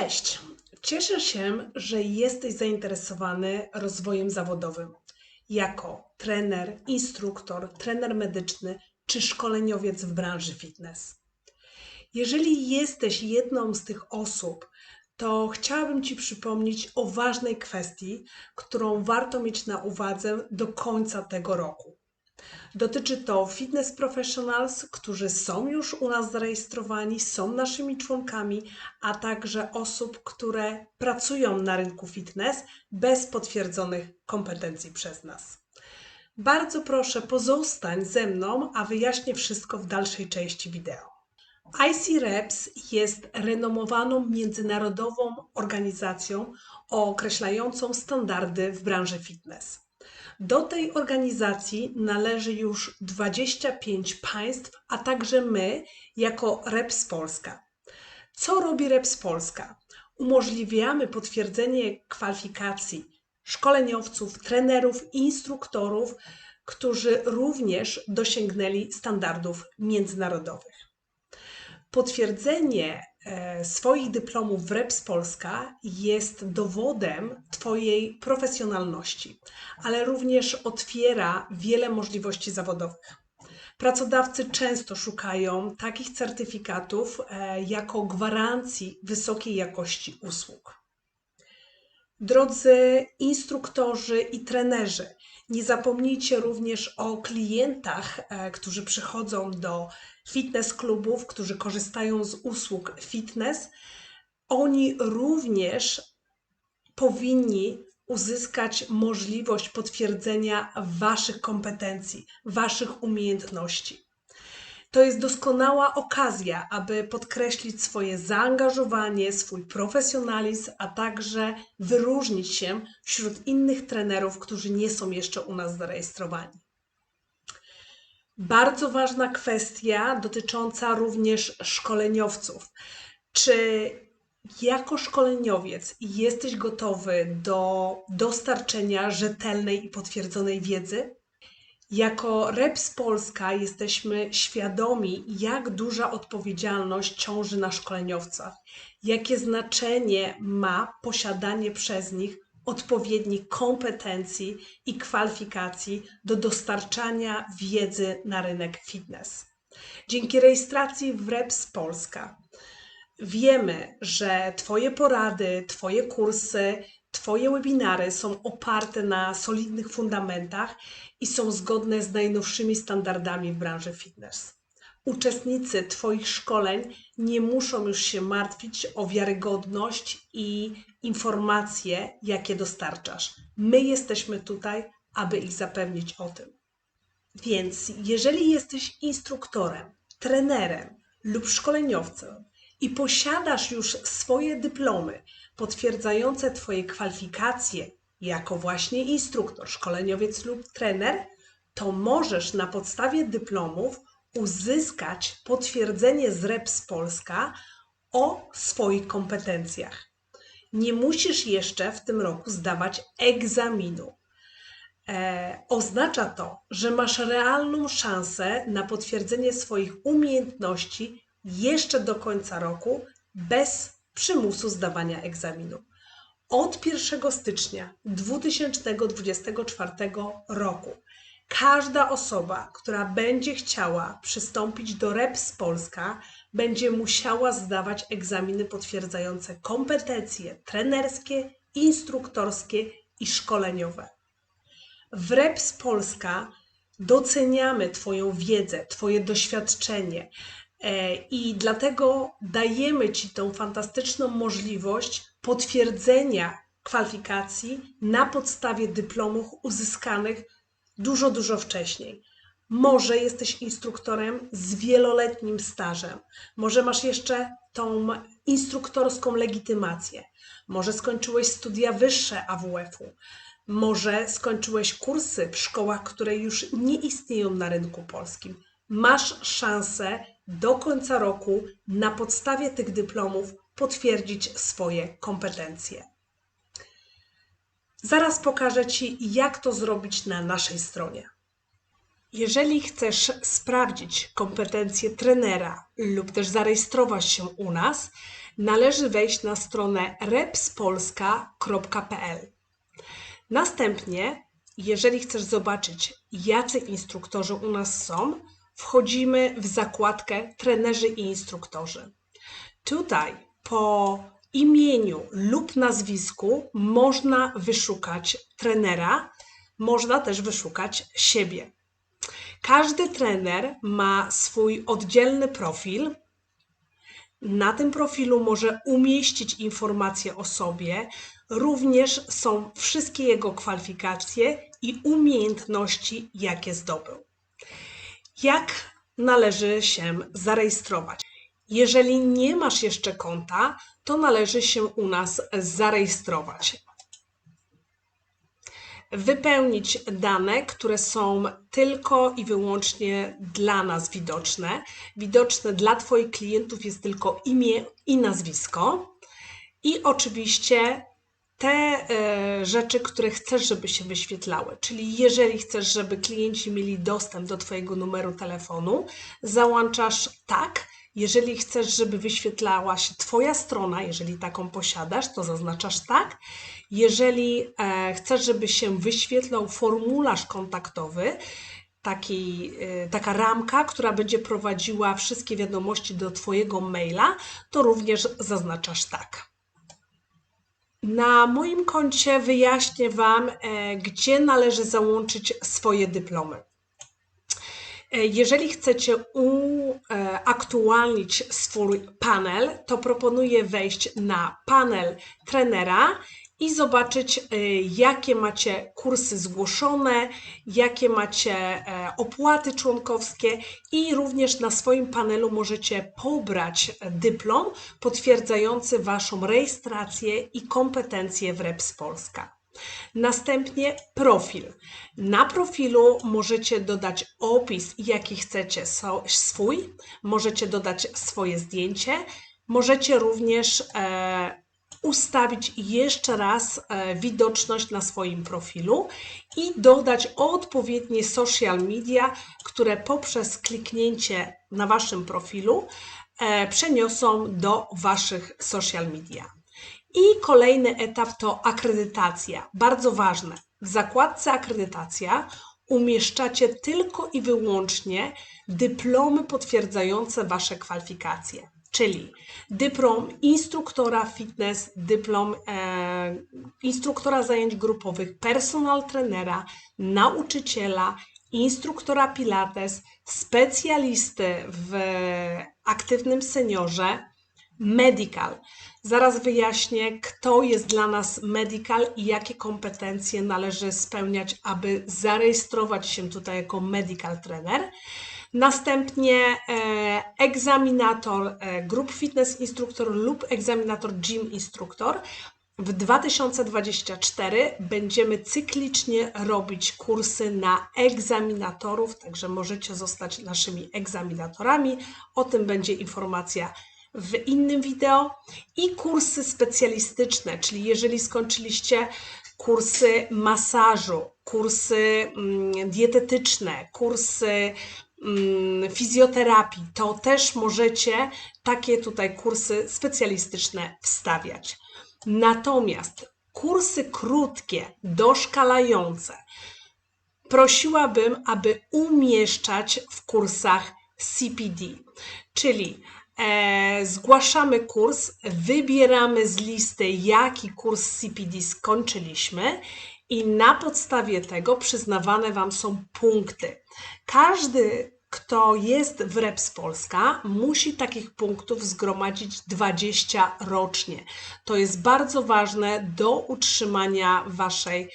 Cześć! Cieszę się, że jesteś zainteresowany rozwojem zawodowym jako trener, instruktor, trener medyczny czy szkoleniowiec w branży fitness. Jeżeli jesteś jedną z tych osób, to chciałabym Ci przypomnieć o ważnej kwestii, którą warto mieć na uwadze do końca tego roku. Dotyczy to fitness professionals, którzy są już u nas zarejestrowani, są naszymi członkami, a także osób, które pracują na rynku fitness bez potwierdzonych kompetencji przez nas. Bardzo proszę, pozostań ze mną, a wyjaśnię wszystko w dalszej części wideo. IC Reps jest renomowaną międzynarodową organizacją określającą standardy w branży fitness. Do tej organizacji należy już 25 państw, a także my jako Reps Polska. Co robi Reps Polska? Umożliwiamy potwierdzenie kwalifikacji szkoleniowców, trenerów instruktorów, którzy również dosięgnęli standardów międzynarodowych. Potwierdzenie swoich dyplomów w Reps Polska jest dowodem Twojej profesjonalności, ale również otwiera wiele możliwości zawodowych. Pracodawcy często szukają takich certyfikatów e, jako gwarancji wysokiej jakości usług. Drodzy instruktorzy i trenerzy, nie zapomnijcie również o klientach, e, którzy przychodzą do fitness klubów, którzy korzystają z usług fitness. Oni również powinni uzyskać możliwość potwierdzenia Waszych kompetencji, Waszych umiejętności. To jest doskonała okazja, aby podkreślić swoje zaangażowanie, swój profesjonalizm, a także wyróżnić się wśród innych trenerów, którzy nie są jeszcze u nas zarejestrowani. Bardzo ważna kwestia dotycząca również szkoleniowców. Czy jako szkoleniowiec jesteś gotowy do dostarczenia rzetelnej i potwierdzonej wiedzy? Jako Reps Polska jesteśmy świadomi, jak duża odpowiedzialność ciąży na szkoleniowcach, jakie znaczenie ma posiadanie przez nich odpowiednich kompetencji i kwalifikacji do dostarczania wiedzy na rynek fitness. Dzięki rejestracji w Reps Polska wiemy, że Twoje porady, Twoje kursy, Twoje webinary są oparte na solidnych fundamentach i są zgodne z najnowszymi standardami w branży fitness. Uczestnicy Twoich szkoleń nie muszą już się martwić o wiarygodność i informacje, jakie dostarczasz. My jesteśmy tutaj, aby ich zapewnić o tym. Więc jeżeli jesteś instruktorem, trenerem lub szkoleniowcem i posiadasz już swoje dyplomy potwierdzające Twoje kwalifikacje jako właśnie instruktor, szkoleniowiec lub trener, to możesz na podstawie dyplomów uzyskać potwierdzenie z REPS Polska o swoich kompetencjach. Nie musisz jeszcze w tym roku zdawać egzaminu. E, oznacza to, że masz realną szansę na potwierdzenie swoich umiejętności jeszcze do końca roku bez przymusu zdawania egzaminu. Od 1 stycznia 2024 roku każda osoba, która będzie chciała przystąpić do REPS Polska, będzie musiała zdawać egzaminy potwierdzające kompetencje trenerskie, instruktorskie i szkoleniowe. W REPS Polska doceniamy Twoją wiedzę, Twoje doświadczenie i dlatego dajemy Ci tą fantastyczną możliwość potwierdzenia kwalifikacji na podstawie dyplomów uzyskanych dużo, dużo wcześniej. Może jesteś instruktorem z wieloletnim stażem, może masz jeszcze tą instruktorską legitymację, może skończyłeś studia wyższe AWF-u, może skończyłeś kursy w szkołach, które już nie istnieją na rynku polskim. Masz szansę do końca roku na podstawie tych dyplomów potwierdzić swoje kompetencje. Zaraz pokażę Ci, jak to zrobić na naszej stronie. Jeżeli chcesz sprawdzić kompetencje trenera lub też zarejestrować się u nas, należy wejść na stronę repspolska.pl. Następnie, jeżeli chcesz zobaczyć, jacy instruktorzy u nas są, wchodzimy w zakładkę trenerzy i instruktorzy. Tutaj po imieniu lub nazwisku można wyszukać trenera, można też wyszukać siebie. Każdy trener ma swój oddzielny profil. Na tym profilu może umieścić informacje o sobie. Również są wszystkie jego kwalifikacje i umiejętności, jakie zdobył. Jak należy się zarejestrować? Jeżeli nie masz jeszcze konta, to należy się u nas zarejestrować wypełnić dane, które są tylko i wyłącznie dla nas widoczne. Widoczne dla Twoich klientów jest tylko imię i nazwisko. I oczywiście te e, rzeczy, które chcesz, żeby się wyświetlały. Czyli jeżeli chcesz, żeby klienci mieli dostęp do Twojego numeru telefonu, załączasz tak. Jeżeli chcesz, żeby wyświetlała się Twoja strona, jeżeli taką posiadasz, to zaznaczasz tak. Jeżeli e, chcesz, żeby się wyświetlał formularz kontaktowy, taki, e, taka ramka, która będzie prowadziła wszystkie wiadomości do Twojego maila, to również zaznaczasz tak. Na moim koncie wyjaśnię Wam, e, gdzie należy załączyć swoje dyplomy. Jeżeli chcecie uaktualnić swój panel, to proponuję wejść na panel trenera i zobaczyć, y, jakie macie kursy zgłoszone, jakie macie e, opłaty członkowskie i również na swoim panelu możecie pobrać dyplom potwierdzający Waszą rejestrację i kompetencje w REPS Polska. Następnie profil. Na profilu możecie dodać opis, jaki chcecie swój, możecie dodać swoje zdjęcie, możecie również e, ustawić jeszcze raz e, widoczność na swoim profilu i dodać odpowiednie social media, które poprzez kliknięcie na Waszym profilu e, przeniosą do Waszych social media. I kolejny etap to akredytacja. Bardzo ważne. W zakładce akredytacja umieszczacie tylko i wyłącznie dyplomy potwierdzające Wasze kwalifikacje czyli dyplom instruktora fitness, dyplom e, instruktora zajęć grupowych, personal trenera, nauczyciela, instruktora pilates, specjalisty w aktywnym seniorze, medical. Zaraz wyjaśnię, kto jest dla nas medical i jakie kompetencje należy spełniać, aby zarejestrować się tutaj jako medical trener. Następnie e, egzaminator e, Group Fitness Instruktor lub egzaminator Gym Instruktor. W 2024 będziemy cyklicznie robić kursy na egzaminatorów, także możecie zostać naszymi egzaminatorami. O tym będzie informacja w innym wideo. I kursy specjalistyczne, czyli jeżeli skończyliście kursy masażu, kursy mm, dietetyczne, kursy fizjoterapii, to też możecie takie tutaj kursy specjalistyczne wstawiać. Natomiast kursy krótkie, doszkalające, prosiłabym, aby umieszczać w kursach CPD, czyli e, zgłaszamy kurs, wybieramy z listy, jaki kurs CPD skończyliśmy i na podstawie tego przyznawane Wam są punkty. Każdy, kto jest w REPS Polska, musi takich punktów zgromadzić 20 rocznie. To jest bardzo ważne do utrzymania Waszej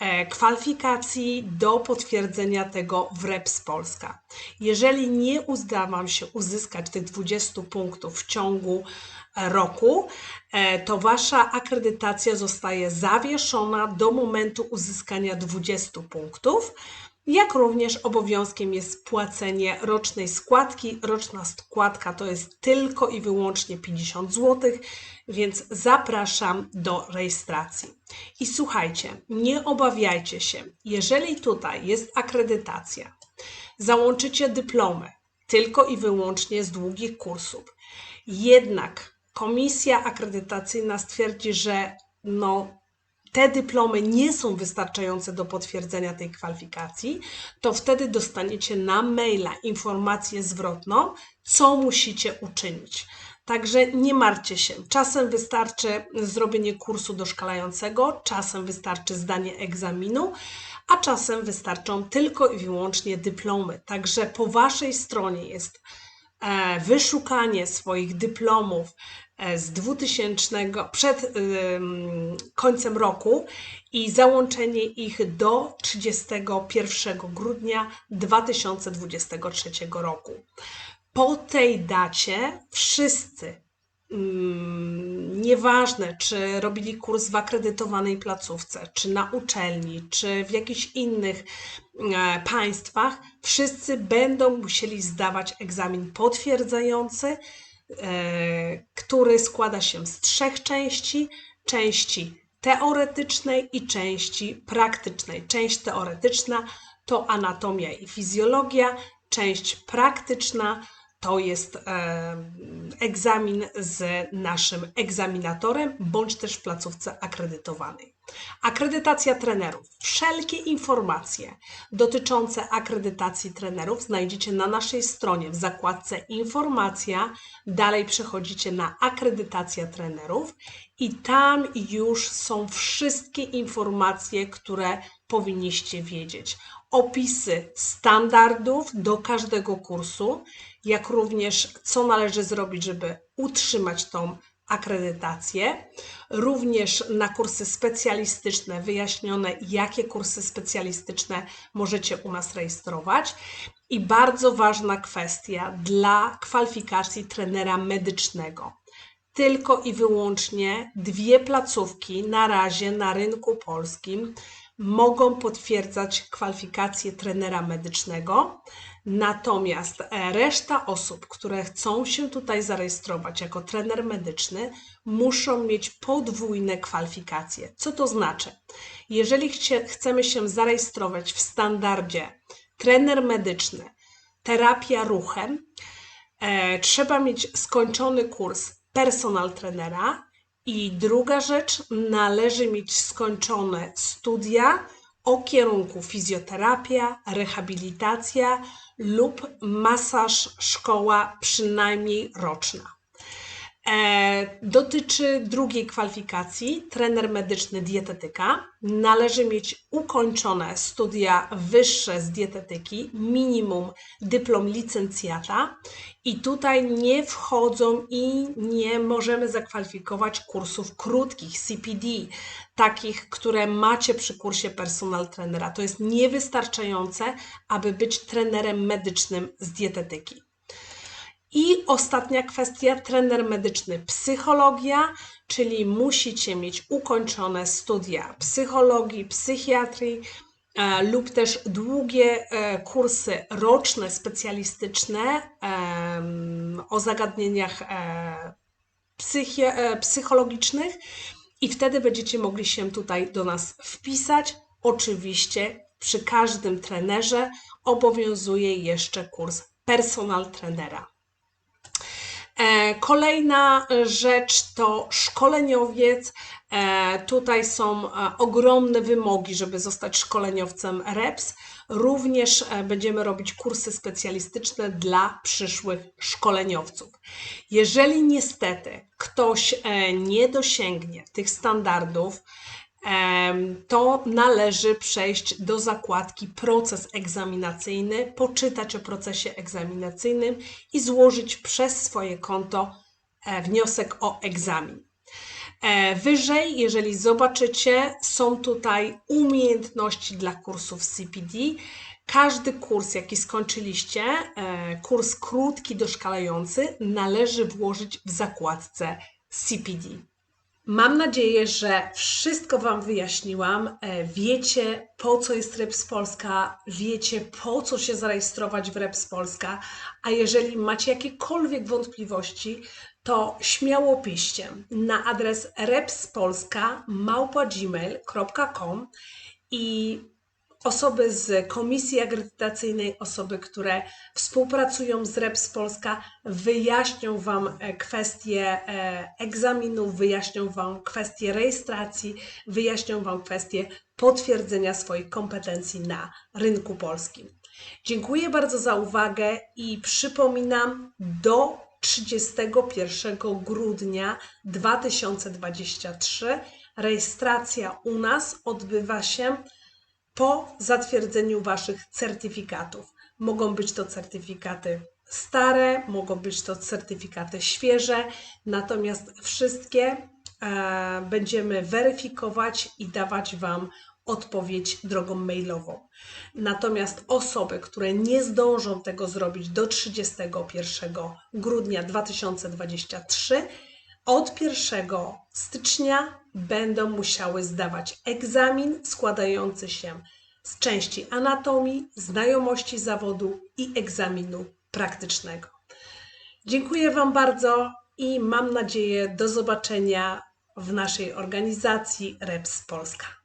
e, kwalifikacji do potwierdzenia tego w REPS Polska. Jeżeli nie uda Wam się uzyskać tych 20 punktów w ciągu roku, e, to Wasza akredytacja zostaje zawieszona do momentu uzyskania 20 punktów. Jak również obowiązkiem jest płacenie rocznej składki. Roczna składka to jest tylko i wyłącznie 50 zł, więc zapraszam do rejestracji. I słuchajcie, nie obawiajcie się, jeżeli tutaj jest akredytacja, załączycie dyplomy tylko i wyłącznie z długich kursów. Jednak komisja akredytacyjna stwierdzi, że no, te dyplomy nie są wystarczające do potwierdzenia tej kwalifikacji, to wtedy dostaniecie na maila informację zwrotną, co musicie uczynić. Także nie martwcie się. Czasem wystarczy zrobienie kursu doszkalającego, czasem wystarczy zdanie egzaminu, a czasem wystarczą tylko i wyłącznie dyplomy. Także po Waszej stronie jest e, wyszukanie swoich dyplomów z 2000 przed końcem roku i załączenie ich do 31 grudnia 2023 roku. Po tej dacie wszyscy nieważne, czy robili kurs w akredytowanej placówce, czy na uczelni, czy w jakichś innych e, państwach, wszyscy będą musieli zdawać egzamin potwierdzający, e, który składa się z trzech części: części teoretycznej i części praktycznej. Część teoretyczna to anatomia i fizjologia, część praktyczna to jest egzamin z naszym egzaminatorem, bądź też w placówce akredytowanej. Akredytacja trenerów. Wszelkie informacje dotyczące akredytacji trenerów znajdziecie na naszej stronie w zakładce Informacja. Dalej przechodzicie na akredytacja trenerów i tam już są wszystkie informacje, które powinniście wiedzieć. Opisy standardów do każdego kursu, jak również co należy zrobić, żeby utrzymać tą akredytację. Również na kursy specjalistyczne wyjaśnione, jakie kursy specjalistyczne możecie u nas rejestrować. I bardzo ważna kwestia dla kwalifikacji trenera medycznego. Tylko i wyłącznie dwie placówki na razie na rynku polskim mogą potwierdzać kwalifikacje trenera medycznego. Natomiast e, reszta osób, które chcą się tutaj zarejestrować jako trener medyczny, muszą mieć podwójne kwalifikacje. Co to znaczy? Jeżeli chcie, chcemy się zarejestrować w standardzie trener medyczny, terapia ruchem, e, trzeba mieć skończony kurs personal trenera i druga rzecz, należy mieć skończone studia o kierunku fizjoterapia, rehabilitacja lub masaż szkoła przynajmniej roczna. E, dotyczy drugiej kwalifikacji, trener medyczny dietetyka. Należy mieć ukończone studia wyższe z dietetyki, minimum dyplom licencjata i tutaj nie wchodzą i nie możemy zakwalifikować kursów krótkich CPD, takich, które macie przy kursie personal trenera. To jest niewystarczające, aby być trenerem medycznym z dietetyki. I ostatnia kwestia, trener medyczny psychologia, czyli musicie mieć ukończone studia psychologii, psychiatrii e, lub też długie e, kursy roczne, specjalistyczne e, o zagadnieniach e, psychi- e, psychologicznych i wtedy będziecie mogli się tutaj do nas wpisać. Oczywiście przy każdym trenerze obowiązuje jeszcze kurs personal trenera. E, kolejna rzecz to szkoleniowiec. E, tutaj są e, ogromne wymogi, żeby zostać szkoleniowcem REPS. Również będziemy robić kursy specjalistyczne dla przyszłych szkoleniowców. Jeżeli niestety ktoś nie dosięgnie tych standardów, to należy przejść do zakładki proces egzaminacyjny, poczytać o procesie egzaminacyjnym i złożyć przez swoje konto e, wniosek o egzamin. E, wyżej, jeżeli zobaczycie, są tutaj umiejętności dla kursów CPD. Każdy kurs, jaki skończyliście, e, kurs krótki, doszkalający, należy włożyć w zakładce CPD. Mam nadzieję, że wszystko Wam wyjaśniłam. E, wiecie, po co jest Reps Polska, wiecie, po co się zarejestrować w Reps Polska, a jeżeli macie jakiekolwiek wątpliwości, to śmiało piszcie na adres repspolska.gmail.com i osoby z komisji akredytacyjnej, osoby, które współpracują z REPS Polska, wyjaśnią Wam e, kwestie e, egzaminów, wyjaśnią Wam kwestie rejestracji, wyjaśnią Wam kwestie potwierdzenia swoich kompetencji na rynku polskim. Dziękuję bardzo za uwagę i przypominam do 31 grudnia 2023 rejestracja u nas odbywa się po zatwierdzeniu Waszych certyfikatów. Mogą być to certyfikaty stare, mogą być to certyfikaty świeże, natomiast wszystkie e, będziemy weryfikować i dawać Wam odpowiedź drogą mailową. Natomiast osoby, które nie zdążą tego zrobić do 31 grudnia 2023, od 1 stycznia będą musiały zdawać egzamin składający się z części anatomii, znajomości zawodu i egzaminu praktycznego. Dziękuję Wam bardzo i mam nadzieję do zobaczenia w naszej organizacji REPS Polska.